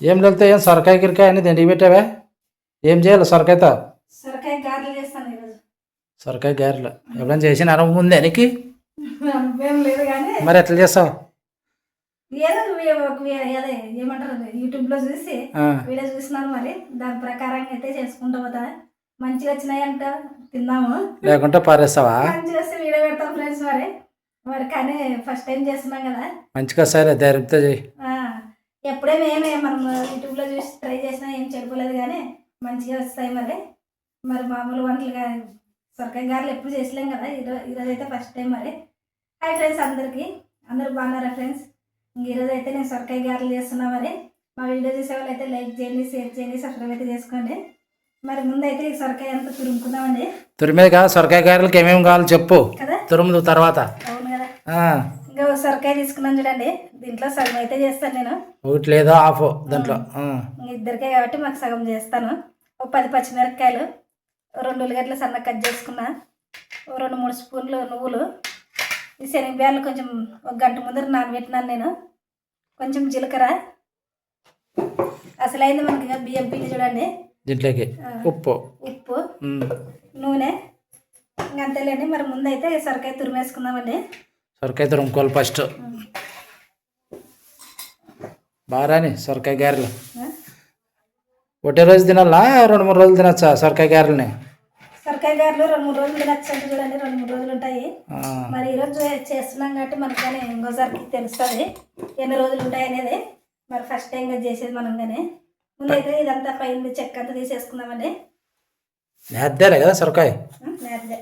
ఏం వెళ్తే ఏం సొరకాయ గిరకాయ అన్ని తిండి పెట్టావా? ఏం చేయాలి సొరకాయతో? సొరకాయ గారెలు చేస్తాను ఈరోజు. సొరకాయ గారెలు. ఎప్పుడైనా చేసిన అనుభవం ఉందే నీకు? అనుభవం లేదు కానీ మరి ఎట్లా చేస్తావు? ఏదో ఏమంటారు యూట్యూబ్లో చూసి ఆ, వీడియో చూసినాను మరి. దాని ప్రకారంగా అయితే చేసుకుంటా పోతా. మంచిగా వచ్చినాయంట తిందాము. లేకుంటే పారేస్తావా? మంచిగా వస్తే వీడియో పెడతాం ఫ్రెండ్స్ మరి. మరి కానీ ఫస్ట్ టైం చేస్తున్నాం కదా. మంచిగా సరే ధైర్యంతో చేయి. ఎప్పుడే మేమే మనం యూట్యూబ్లో చూసి ట్రై చేసినా ఏం చెడిపోలేదు కానీ మంచిగా వస్తాయి మరి మరి మామూలు వంటలు కానీ సొరకాయ గారెలు ఎప్పుడు చేసలేం కదా ఈరోజు ఈరోజు అయితే ఫస్ట్ టైం మరి. హాయ్ ఫ్రెండ్స్ అందరికీ. అందరూ బాగున్నారా ఫ్రెండ్స్ ఇంక ఈరోజు అయితే నేను సొరకాయ గారెలు చేస్తున్నా మరి. మా వీడియో చూసే వాళ్ళు అయితే లైక్ చేయండి షేర్ చేయండి సబ్స్క్రైబ్ అయితే చేసుకోండి. మరి ముందైతే ఈ సొరకాయ అంతా తురుముకుందామండి. తురిమేది కాదు సొరకాయ గారెలకి ఏమేమి కావాలో చెప్పు. కదా? తురుముదు తర్వాత. అవును కదా. ఇంకా సొరకాయ తీసుకున్నాను చూడండి. దీంట్లో సగం అయితే చేస్తాను నేను. ఒకటి లేదో ఆఫ్ దాంట్లో. ఇద్దరికే కాబట్టి మాకు సగం చేస్తాను. ఒక పది పచ్చిమిరపకాయలు ఓ రెండు ఉల్లిగడ్డలు సన్న కట్ చేసుకున్నా ఓ రెండు మూడు స్పూన్లు నువ్వులు ఈ శనగబ్యాలు కొంచెం ఒక గంట ముందర నానబెట్టినాను నేను. కొంచెం జీలకర్ర. అసలైంది మనకి ఇక బియ్యం పిండి చూడండి. దీంట్లోకి ఉప్పు. ఉప్పు నూనె. ఇంక అంతేలేండి మరి ముందైతే సొరకాయ తురిమేసుకుందామండి. సొరకాయ తురుముకోవాలి ఫస్ట్. బారాని సొరకాయ గారెలు. ఒకటే రోజు తినాలా? రెండు మూడు రోజులు తినచ్చా సొరకాయ గారెలని? సొరకాయ గారెలు రెండు మూడు రోజులు తినచ్చు చూడండి రెండు మూడు రోజులు ఉంటాయి. మరి ఈరోజు చేస్తున్నాం కాబట్టి మనకు కానీ ఇంకోసారికి తెలుస్తుంది ఎన్ని రోజులు ఉంటాయి అనేది. మరి ఫస్ట్ టైం చేసేది మనం కానీ. ముందైతే ఇదంతా పైన చెక్క అంతా తీసేసుకుందామండి. నేద్దాలే కదా సొరకాయ? నేతదే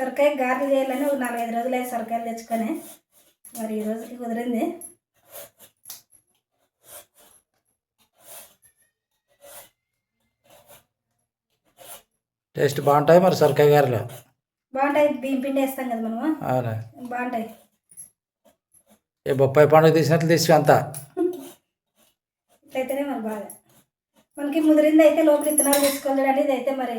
సొరకాయ గారెలు చేయాలని ఒక నాలుగైదు రోజులు అయ్యి సొరకాయలు తెచ్చుకొని మరి ఈ రోజుకి కుదిరింది. టేస్ట్ బాగుంటాయి మరి సొరకాయ గారెలు? బాగుంటాయి బియ్యం పిండి వేస్తాం కదా మనము. అవునా? బాగుంటాయి. ఏ బొప్పాయి పండుగ తీసినట్లు తీసి అంతా? ఇట్లయితేనే మరి బాగా. మనకి ముదిరింది అయితే లోపల ఇత్తనాలు తీసుకోవాలి చూడండి ఇది అయితే మరి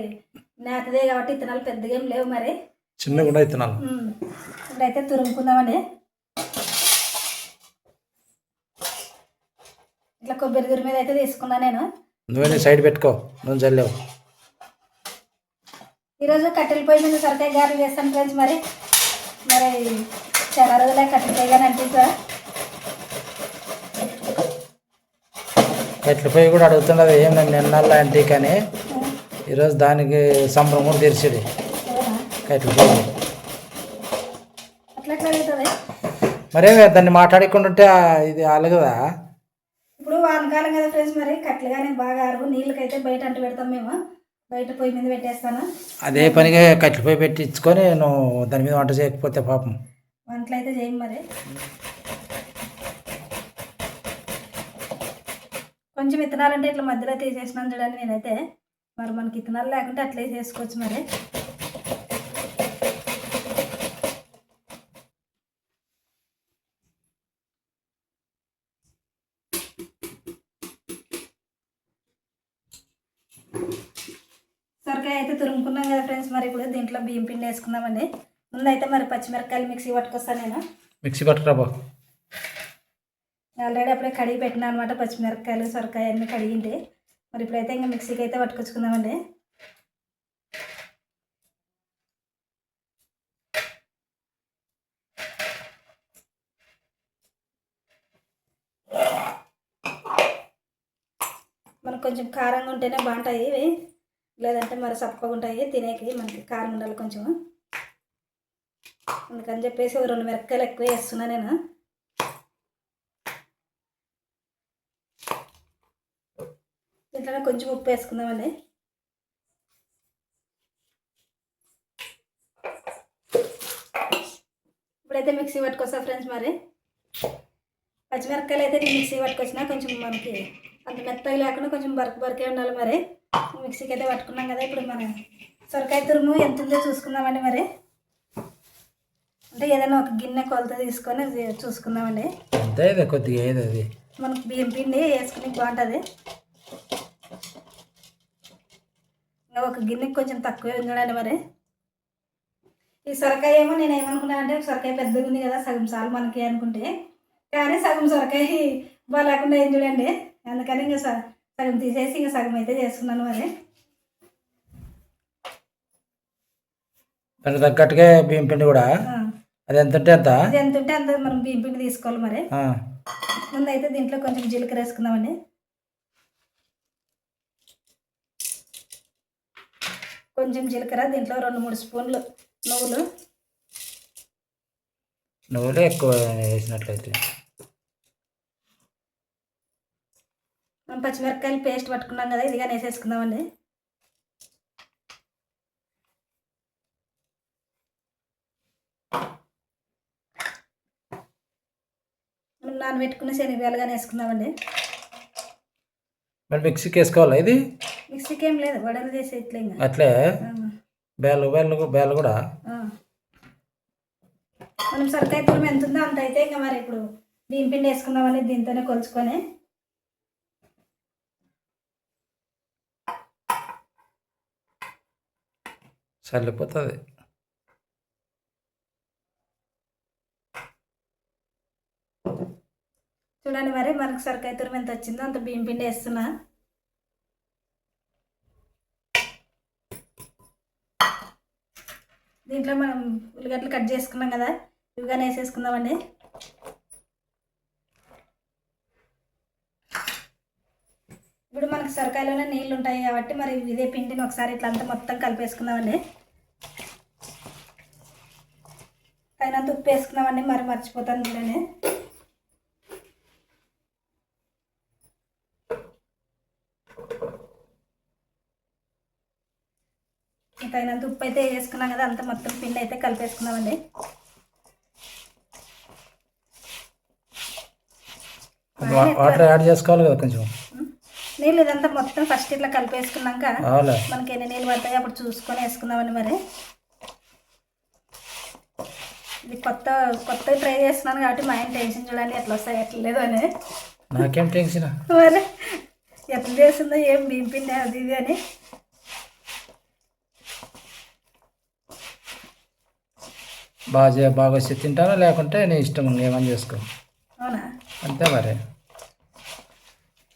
నేతదే కాబట్టి ఇత్తనాలు పెద్దగా ఏం లేవు మరి. చిన్నగా ఇత్తనాలు ఉమ్. ఇప్పుడైతే తురుముకుందామండి. ఇట్లా కొబ్బరి తురు మీద అయితే తీసుకున్నా నేను. నువ్వే సైడ్ పెట్టుకో నువ్వు చల్లేవు ఈరోజు కట్టెల పొయ్యి మీద సొరకాయ గారెలు చేస్తాను ఫ్రెండ్స్ మరి. మరి చాలా రోజులే కట్టెల పొయ్యి కానీ అనిపిస్తా ఎట్ల పోయి కూడా అడుగుతున్నది ఏం నన్ను ఎన్నాళ్ళ అంటే కానీ ఈరోజు దానికి సంబరం కూడా తెరిచేది కట్ల పోయి అట్లా ఎట్లా అవుతుంది మరే దాన్ని మాట్లాడుకుంటుంటే ఆ ఇది అలగదా ఇప్పుడు వానకాలం కదా ఫ్రెండ్స్ మరి కట్టెలు కానీ బాగా అరుగు నీళ్ళకైతే బయట అంటు పెడతాం మేము. బయట పొయ్యి మీద పెట్టేస్తాను? అదే పనిగా కట్ల పోయి పెట్టి ఇచ్చుకొని నువ్వు దాని మీద వంట చేయకపోతే పాపం. వంటలు అయితే చేయం మరి. కొంచెం విత్తనాలు అంటే ఇట్లా మధ్యలో తీసేసినాను చూడండి నేనైతే. మరి మనకి విత్తనాలు లేకుంటే అట్లే చేసుకోవచ్చు మరి సొరకాయ అయితే తురుముకున్నాం కదా ఫ్రెండ్స్ మరి ఇప్పుడు దీంట్లో బియ్యం పిండి వేసుకుందామండి. ముందైతే మరి పచ్చిమిరపకాయలు మిక్సీ పట్టుకొస్తాను నేను. మిక్సీ పట్టుకురాబో ఆల్రెడీ అప్పుడే కడిగి పెట్టినా అనమాట పచ్చిమిరపకాయలు సొరకాయ అన్నీ కడిగింటి మరి ఇప్పుడైతే ఇంకా మిక్సీకి అయితే పట్టుకొచ్చుకుందామండి. మనకు కొంచెం కారంగా ఉంటేనే బాగుంటాయి ఇవి. లేదంటే మరి సప్పగా ఉంటాయి తినేకి మనకి కారం ఉండాలి కొంచెం. అందుకని చెప్పేసి రెండు మిరపకాయలు ఎక్కువ వేస్తున్నా నేను. దీంట్లోనే కొంచెం ఉప్పు వేసుకుందామండి. ఇప్పుడైతే మిక్సీ పట్టుకొస్తా ఫ్రెండ్స్ మరి. పచ్చిమిరపకాయలు అయితే నేను మిక్సీ పట్టుకొచ్చినా కొంచెం మనకి అంత మెత్తగా లేకుండా కొంచెం బరక బరకే ఉండాలి మరి. మిక్సీకి అయితే పట్టుకున్నాం కదా ఇప్పుడు మన సొరకాయ తురుము ఎంత ఉందో చూసుకుందామండి మరి. అంటే ఏదైనా ఒక గిన్నె కొలత తీసుకొని అది చూసుకుందామండి. అంతే కొద్దిగా ఏది అది. మనకు బియ్యం పిండి వేసుకుని బాగుంటుంది. ఇంకా ఒక గిన్నెకి కొంచెం తక్కువే ఉంది చూడండి మరి. ఈ సొరకాయ ఏమో నేను ఏమనుకున్నానంటే సొరకాయ పెద్దగా ఉంది కదా సగం సార్లు మనకి అనుకుంటే. కానీ సగం సొరకాయ బాగాలేకుండా ఏం చూడండి. అందుకని ఇంకా స- సగం తీసేసి ఇంకా సగం అయితే చేసుకున్నాను మరి. దానికి తగ్గట్టుగా బియ్యం పిండి కూడా. అది ఎంత ఉంటే ఎంత అది ఎంత ఉంటే అంత మనం బియ్యం పిండి తీసుకోవాలి మరి. ఆ, ముందు అయితే దీంట్లో కొంచెం జీలకర్ర వేసుకుందామండి. కొంచెం జీలకర్ర దీంట్లో రెండు మూడు స్పూన్లు నువ్వులు. నువ్వులే ఎక్కువ వేసినట్లయితే. పచ్చిమిరపకాయలు పేస్ట్ పట్టుకున్నాం కదా ఇదిగా వేసేసుకుందామండి మనం నానబెట్టుకున్న శనగలు కానీ వేసుకుందామండి మరి మిక్సీకి వేసుకోవాలా ఇది? మిక్సీకి ఏం లేదు వడలు చేసే ఇట్లా అట్లే? బేళ్ళు బేళ్ళు బేళ్ళు కూడా. మనం సొరకాయ తురుము ఎంత ఉందో అంత అయితే ఇంకా మరి ఇప్పుడు బియ్యం పిండి వేసుకుందామని దీంతోనే కొలుచుకొని చల్లిపోతుంది చూడండి మరి మనకు సొరకాయ తురుము ఎంత వచ్చిందో అంత బియ్యం పిండి వేస్తున్నా. దీంట్లో మనం ఉల్లిగడ్డలు కట్ చేసుకున్నాం కదా ఇవిగానే వేసేసుకుందామండి. ఇప్పుడు మనకు సొరకాయలోనే నీళ్ళు ఉంటాయి కాబట్టి మరి ఇదే పిండిని ఒకసారి ఇట్లా అంతా మొత్తం కలిపేసుకుందామండి. తగినంత ఉప్పు వేసుకున్నామండి మరి మర్చిపోతాను చూడండి. తగినంత ఉప్పు అయితే వేసుకున్నాం కదా అంత మొత్తం పిండి అయితే కలిపేసుకున్నామండి వాటర్ యాడ్ చేసుకోవాలి కదా కొంచెం. నీళ్ళు ఇదంతా మొత్తం ఫస్ట్ ఇట్లా కలిపేసుకున్నాక మనకి ఎన్ని నీళ్ళు పడతాయో అప్పుడు చూసుకొని వేసుకుందామండి మరి. ఇది కొత్త కొత్త ట్రై చేస్తున్నాను కాబట్టి మా ఆయన టెన్షన్ చూడండి ఎట్లా వస్తాయి ఎట్లా లేదు అని. నాకేం టెన్షన్ మరి ఎట్లా చేస్తుందో ఏం పిండి అది ఇది అని. బాగా బాగా వచ్చి తింటారా లేకుంటే నీ ఇష్టం ఏమని చేసుకో? అవునా? అంతే మరి.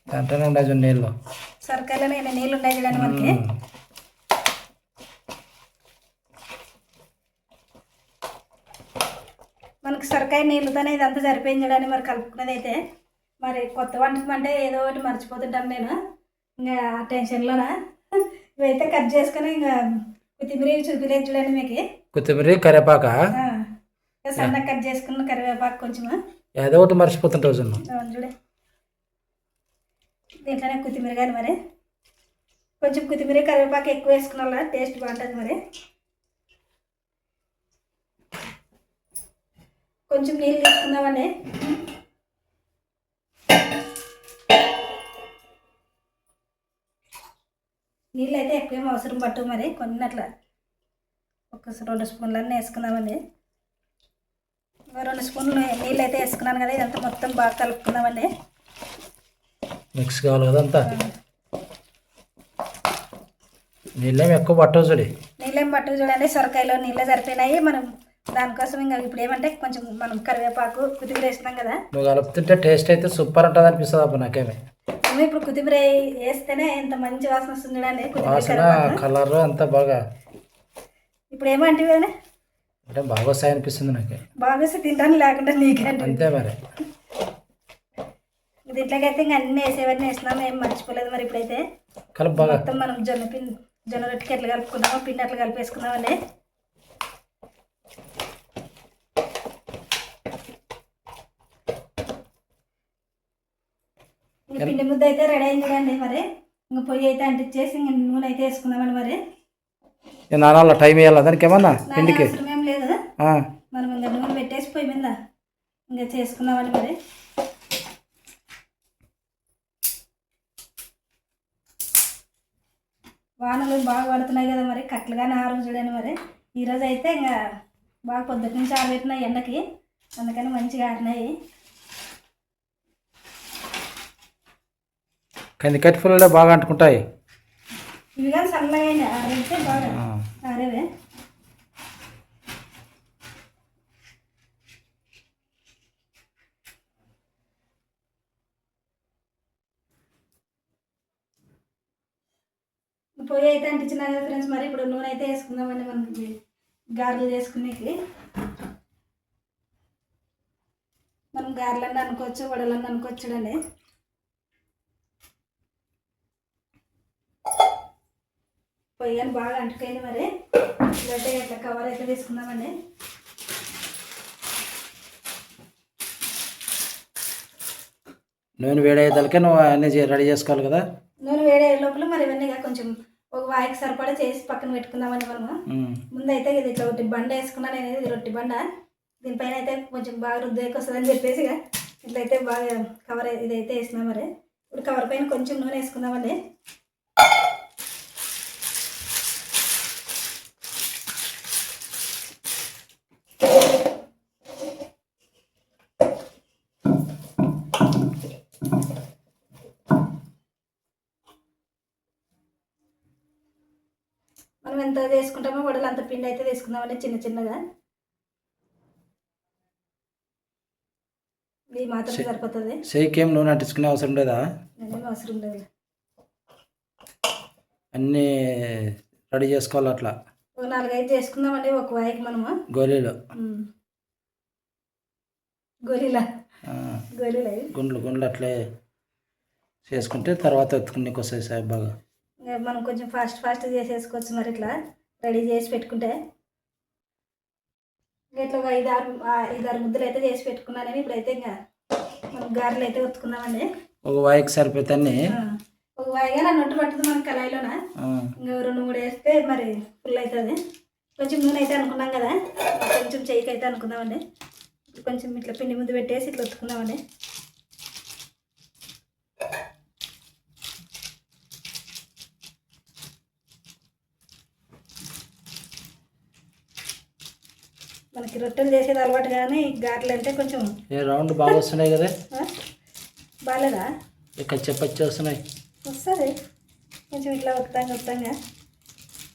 దాంట్లోనే ఉండదు నీళ్ళు. సొరకాయలో నీళ్ళు ఉన్నాయి చూడండి మనకి. మనకి సొరకాయ నీళ్ళతోనే ఇదంతా సరిపోయింది చూడండి మరి కలుపుకునేది అయితే మరి కొత్త వంటకం అంటే ఏదో ఒకటి మర్చిపోతుంటాను నేను. ఇంకా ఆ టెన్షన్లోన? ఇవైతే కట్ చేసుకొని ఇంకా కొత్తిమీర చూపిలేదు చూడండి మీకు. కొత్తిమీర కరివేపాక? సన్నగా కట్ చేసుకున్న కరివేపాకు కొంచెం ఏదో ఒకటి మర్చిపోతుంటావు చూడు. దీంట్లోనే కొత్తిమీర కానీ మరి. కొంచెం కొత్తిమీర కరివేపాకు ఎక్కువ వేసుకున్న టేస్ట్ బాగుంటుంది మరి. కొంచెం నీళ్ళు తీసుకుందామండి. నీళ్ళు అయితే ఎక్కువేం అవసరం పట్టు మరి. కొన్ని అట్లా ఒక రెండు స్పూన్లన్నీ వేసుకుందామండి. ఒక రెండు స్పూన్లు నీళ్ళు అయితే వేసుకున్నాను కదా ఇదంతా మొత్తం బాగా కలుపుకుందామండి. మిక్స్ కావాలి కదా అంతా? నీళ్ళేం ఎక్కువ పట్టవు చూడి. నీళ్ళేం పట్టు చూడండి సొరకాయలో నీళ్ళే సరిపోయినాయి. మనం దానికోసం ఇంకా ఇప్పుడు ఏమంటే కొంచెం మనం కరివేపాకు కొత్తిమీర వేసినాం కదా. నువ్వు కలుపుతుంటే టేస్ట్ అయితే సూపర్ ఉంటుంది అనిపిస్తుంది అప్పుడు నాకేమి. ఇప్పుడు కొత్తిమీర వేస్తేనే ఇంత మంచి వాసన వస్తుంది చూడండి వాసన కలర్ అంతా బాగా. ఇప్పుడు ఏమంటే అంటే బాగా వస్తాయి అనిపిస్తుంది నాకు. బాగా వేసి తింటాను లేకుండా నీకంటే అంతే మరి. దీంట్లోకైతే ఇంకా అన్ని వేసేవన్నీ వేసినాము ఏం మర్చిపోలేదు మరి ఇప్పుడైతే. కలుపు బాగా. మొత్తం మనం జొన్న పిండి జొన్న రొట్టెకి ఎట్లా కలుపుకున్నామో పిండి అట్లా కలిపేసుకున్నామండి పిండి ముద్ద అయితే రెడీ అయింది కదండి మరి. ఇంక పొయ్యి అయితే అంటించేసి ఇంక నూనె అయితే వేసుకుందామండి మరి. నేను నానాల టైం వేయాలా దానికి ఏమన్నా నానే పిండికి? ఏం లేదు. మనం ఇంకా నూనె పెట్టేసి పొయ్యి మీద ఇంకా చేసుకుందామండి మరి. వానలు బాగా పడుతున్నాయి కదా మరి. కట్లుగానే ఆరు చూడండి మరి. ఈరోజు అయితే ఇంకా బాగా పొద్దుటి నుంచి ఆరబెట్టినాయి ఎండకి. అందుకని మంచిగా ఆరినాయి. కానీ కట్టి పుల్లలే బాగా అంటుకుంటాయి? పొయ్యి అయితే అంటించినా ఫ్రెండ్స్ మరి ఇప్పుడు నూనె అయితే వేసుకుందామండి మనం గారెలు చేసుకునేకి. మనం గారెలన్నీ అనుకోవచ్చు వడలన్నీ అనుకోవచ్చుడండి చూడండి పొయ్యి అని బాగా అంటుకైంది మరి. ఇదైతే ఇట్లా కవర్ అయితే తీసుకుందామండి? నూనె వేడయ్యేదానికే నువ్వు అన్నీ రెడీ చేసుకోవాలి కదా? నూనె వేడే లోపల మరి ఇవన్నీ కొంచెం ఒక వాయికి సరిపడా చేసి పక్కన పెట్టుకుందామండి మనము. ముందైతే ఇది ఇట్లా ఒకటి బండ వేసుకున్నాను నేను ఇది రొట్టి బండ. దీనిపైన అయితే కొంచెం బాగా రుద్దేకి వస్తుందని చెప్పేసి ఇట్లయితే బాగా కవర్ ఇదైతే వేసినాం మరి. ఇప్పుడు కవర్ పైన కొంచెం నూనె వేసుకుందామండి మనం ఎంత చేసుకుంటామో వడలు అంత పిండి అయితే తీసుకుందామండి చిన్న చిన్నగా. ఇది మాత్రం సరిపోతుంది. ఏం నూనె అంటించుకునే అవసరం లేదా? అవసరం లేదు. అన్నీ రెడీ చేసుకోవాలి అట్లా. ఒక నాలుగైదు చేసుకుందామండి ఒక వాయికి మనము. గోళీలు గొరిలా ఇవి. గుండ్లు గుండ్లు అట్లే చేసుకుంటే తర్వాత ఎత్తుకునేకి వస్తాయి సార్ బాగా. మనం కొంచెం ఫాస్ట్ ఫాస్ట్ చేసేసుకోవచ్చు మరి ఇట్లా. రెడీ చేసి పెట్టుకుంటే. ఇట్లా ఒక ఐదు ఆరు ఐదు ఆరు ముద్దలు అయితే చేసి పెట్టుకున్నానని ఇప్పుడైతే ఇంకా మనం గారెలు అయితే ఉతుకుందామండి ఒక వాయికి సరిపోతే అన్నీ. ఆ, ఒక వాయిగా నా నొట్టు పట్టుతుంది మన కళాయిలోన? ఇంకా రెండు మూడు వేస్తే మరి ఫుల్ అవుతుంది కొంచెం నూనె అయితే అనుకున్నాం కదా. కొంచెం చెయ్యికి అయితే అనుకుందామండి. కొంచెం ఇట్లా పిండి ముద్ద పెట్టేసి ఇట్లా ఉతుకుందామండి మనకి రొట్టెలు చేసేది అలవాటు కానీ గారెలు అంటే కొంచెం ఏ రౌండ్ బాగా వస్తున్నాయి కదా. బాగాలేదా? ఇక్కడ చెప్పచ్చి వస్తున్నాయి. వస్తుంది కొంచెం ఇట్లా వస్తాంగా వస్తాంగా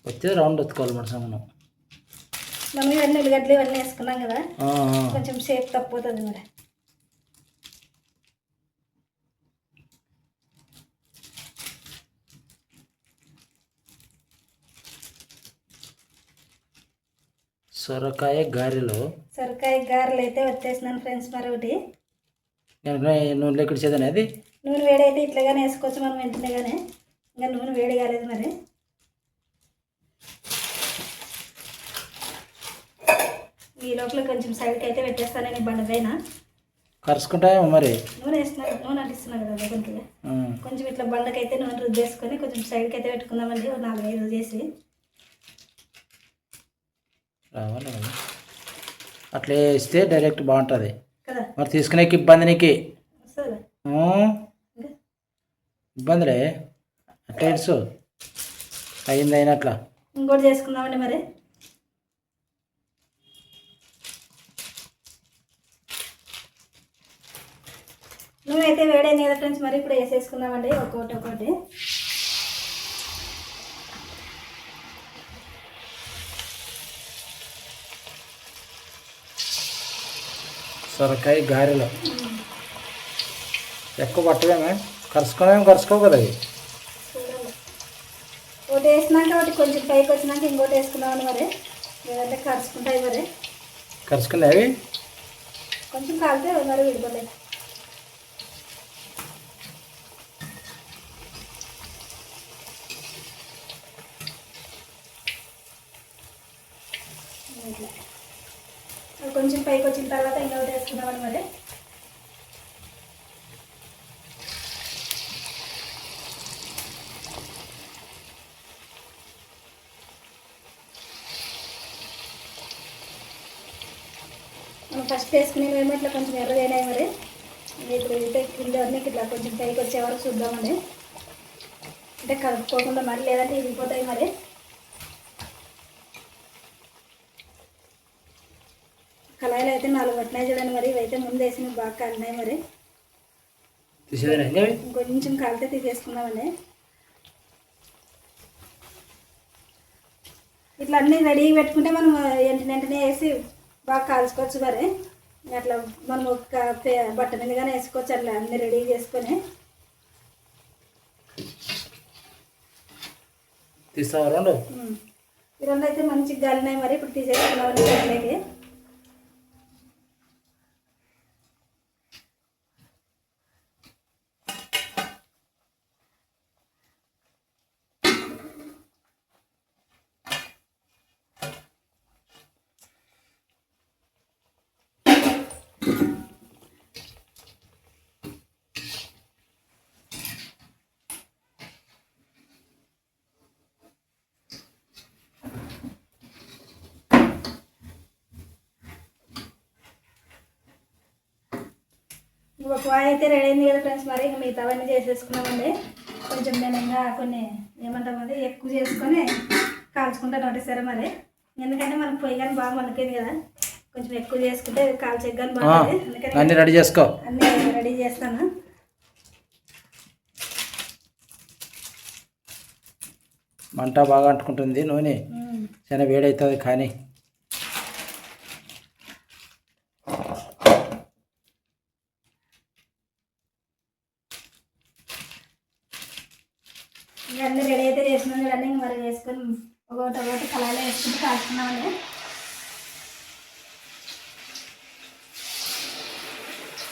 వస్తే రౌండ్ ఎత్తుకోవాలి మన మనం మనం ఇవన్నీ ఉల్లిగడ్డలు ఇవన్నీ వేసుకున్నాం కదా. కొంచెం షేప్ తప్పుతుంది మరి. సొరకాయ గారెలు. సొరకాయ గారెలు అయితే వచ్చేసినాను ఫ్రెండ్స్ మరి ఒకటి నేను నూనెలో ఇక్కడ చేద్దాను అది. నూనె వేడైతే ఇట్లాగానే వేసుకోవచ్చు మనం వెంటనే కానీ ఇంకా నూనె వేడి కాలేదు మరి. ఈ లోపల కొంచెం సైడ్కి అయితే పెట్టేస్తాను నేను బండ పైన. కరుచుకుంటాయేమో మరి. నూనె వేస్తున్నాను నూనె అంటిస్తున్నాను కదా కొంచెం. కొంచెం ఇట్లా బండకైతే నూనె రుద్దేసుకొని కొంచెం సైడ్కి అయితే పెట్టుకుందామండి ఒక నాలుగైదు చేసి. రావాలి. అట్లే ఇస్తే డైరెక్ట్ బాగుంటుంది. కదా? మరి తీసుకునేకి ఇబ్బంది నీకు? ఇబ్బందిలే. అట్లా ఇడుసు అయింది అయినట్లా ఇంకోటి చేసుకుందామండి మరి. అయితే వేడైంది కదా ఫ్రెండ్స్ మరి ఇప్పుడు వేసేసుకుందామండి. ఒక్కొక్కటి ఒక్కొక్కటి సొరకాయ గారెలు. ఎక్కువ పట్టవేమే? కరుచుకోవేమో కరుచుకోవు కదా అవి. చూడాలి ఒకటి వేసినాక ఒకటి కొంచెం పైకి వచ్చినాక ఇంకోటి వేసుకుందామని మరి. లేదంటే కరుచుకుంటాయి మరి. కరుచుకునే అవి? కొంచెం కాలితే మరి విడిపోతాయి ఇట్లా. అవి కొంచెం పైకి వచ్చిన తర్వాత ఇంకొకటి వేసుకుందామని మరి మనం ఫస్ట్ వేసుకునే మేము ఇట్లా కొంచెం ఎర్రగైనాయి మరి. ఇప్పుడు అయితే కింద అన్నీ ఇట్లా కొంచెం పైకి వచ్చే వరకు చూద్దామండి. అంటే కలుపుకోకుండా మరి లేదంటే ఇరిగిపోతాయి మరి. కళాయిలు అయితే నాలుగు పట్టినాయి చూడండి మరి ఇవైతే ముందు వేసినవి బాగా కాలినాయి మరి? ఇంకొంచెం కాలితే తీసేసుకుందామండి. ఇట్లా అన్నీ రెడీ పెట్టుకుంటే మనం వెంటనే వెంటనే వేసి బాగా కాల్చుకోవచ్చు మరి. అట్లా మనం ఒక బట్ట మీదగానే వేసుకోవచ్చు అట్లా అన్నీ రెడీ చేసుకొని. తీస్తావా రెండు. ఈ రెండు అయితే మంచిగా గాలినాయి మరి ఇప్పుడు తీసేసుకున్నామండి ఒక వాయి అయితే రెడీ అయింది కదా ఫ్రెండ్స్ మరి ఇంకా మిగతావన్నీ చేసేసుకున్నామండి. కొంచెం నేను ఇంకా కొన్ని ఏమంటాం అది ఎక్కువ చేసుకొని కాల్చుకుంటా నోటిస్తారా మరి. ఎందుకంటే మనం పొయ్యి కానీ బాగా మనకేది కదా. కొంచెం ఎక్కువ చేసుకుంటే కాల్చే కానీ బాగుంటుంది. అందుకని అన్నీ రెడీ చేసుకో. అన్నీ రెడీ చేస్తాను. మంట బాగా అంటుకుంటుంది నూనె. చాలా వేడవుతుంది కానీ ఇంకా అన్నీ రెడీ అయితే చేసినాం చూడండి ఇంక మరి వేసుకొని ఒకటి ఒకటి కళాయిలో వేసుకుంటే కాల్చుకున్నామండి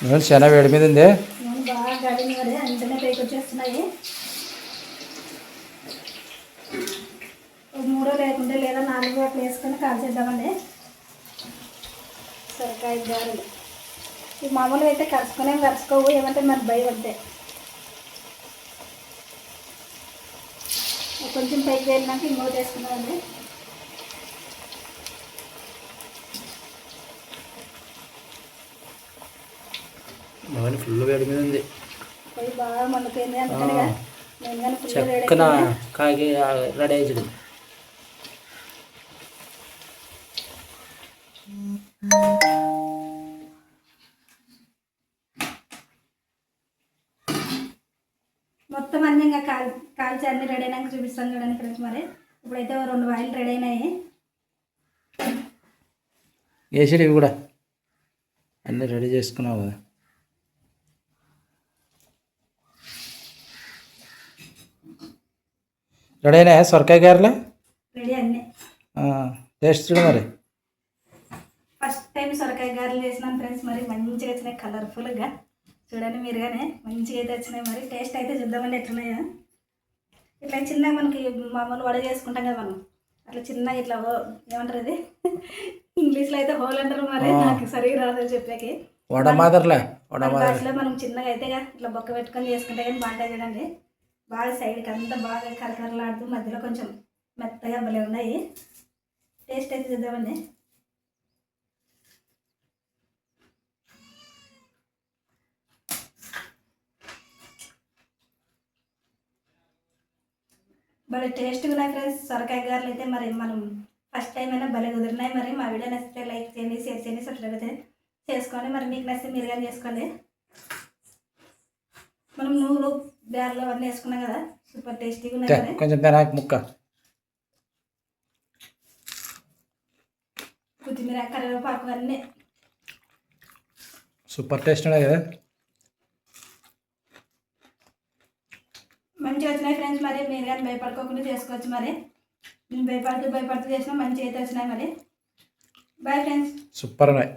నూనె చాలా వేడి మీద ఉంది? నేను బాగా గడిని మరి అంతనే పైకి వచ్చేస్తున్నాయి. మూడో లేకుంటే లేదా నాలుగు అట్లా వేసుకొని కాల్చేద్దామండి సొరకాయ గారెలు. ఈ మామూలుగా అయితే కరుచుకునే కరుచుకోవు ఏమంటే మరి భయపడితే కొంచెం పైకి వెళ్ళినాక ఇంకోటి వేసుకున్నామండి నూనె ఫుల్ వేడి మీద ఉంది. కానీ చక్కన కాగి రెడీ అయ్యింది మొత్తం అన్ని ఇంకా కాల్ కాల్చి అన్ని రెడీ అయినాక చూపిస్తాను చూడండి ఫ్రెండ్స్ మరి. ఇప్పుడైతే రెండు వాయిలు రెడీ అయినాయి. వేసాడు ఇవి కూడా. అన్నీ రెడీ చేసుకున్నావు కదా. రెడీ అయినాయా సొరకాయ గారెలు? రెడీ అన్నీ. టేస్ట్ చూడు మరి. ఫస్ట్ టైం సొరకాయ గారెలు చేసినాను ఫ్రెండ్స్ మరి మంచిగా వచ్చినాయి కలర్ఫుల్గా. చూడండి మీరుగానే మంచిగా అయితే వచ్చినాయి మరి. టేస్ట్ అయితే చూద్దామండి ఎట్లున్నాయో. ఇట్లా చిన్నగా మనకి మామూలు వడ చేసుకుంటాం కదా మనం. అట్లా చిన్నగా ఇట్లా ఏమంటారు ఇది? ఇంగ్లీష్లో అయితే హోల్ అంటారు మరి. నాకు సరిగా రాదు చెప్పాకి. వడ మాదర్లే వడ మన చిన్నగా అయితే ఇట్లా బొక్క పెట్టుకొని చేసుకుంటే కానీ బాగుంటాయి చూడండి. బాగా సైడ్కి అంతా బాగా కరకరలాడుతూ మధ్యలో కొంచెం మెత్తగా భలే ఉన్నాయి. టేస్ట్ అయితే చూద్దామండి. భలే టేస్ట్గా ఉన్నాయి ఫ్రెండ్స్ సొరకాయ గారెలు అయితే మరి మనం ఫస్ట్ టైం అయినా భలే కుదిరినాయి మరి. మా వీడియో నచ్చితే లైక్ చేయండి షేర్ చేయండి సబ్స్క్రైబ్ అయితే చేసుకోండి. మరి మీకు నచ్చితే మీరు కానీ చేసుకోండి. మనం నువ్వులు బేర్లు అవన్నీ వేసుకున్నాం కదా సూపర్ టేస్టీగా ఉన్నాయి కదా. కొంచెం తినాక ముక్క. కొత్తిమీర కరివేపాకు అన్నీ. సూపర్ టేస్ట్ ఉన్నాయి కదా. మంచిగా వచ్చినాయి ఫ్రెండ్స్ మరి. మీరు కానీ భయపడుకోకుండా చేసుకోవచ్చు మరి. నేను భయపడుతూ భయపడుతూ చేసినా మంచిగా అయితే వచ్చినాయి మరి. బాయ్ ఫ్రెండ్స్ సూపర్ ఉన్నాయి.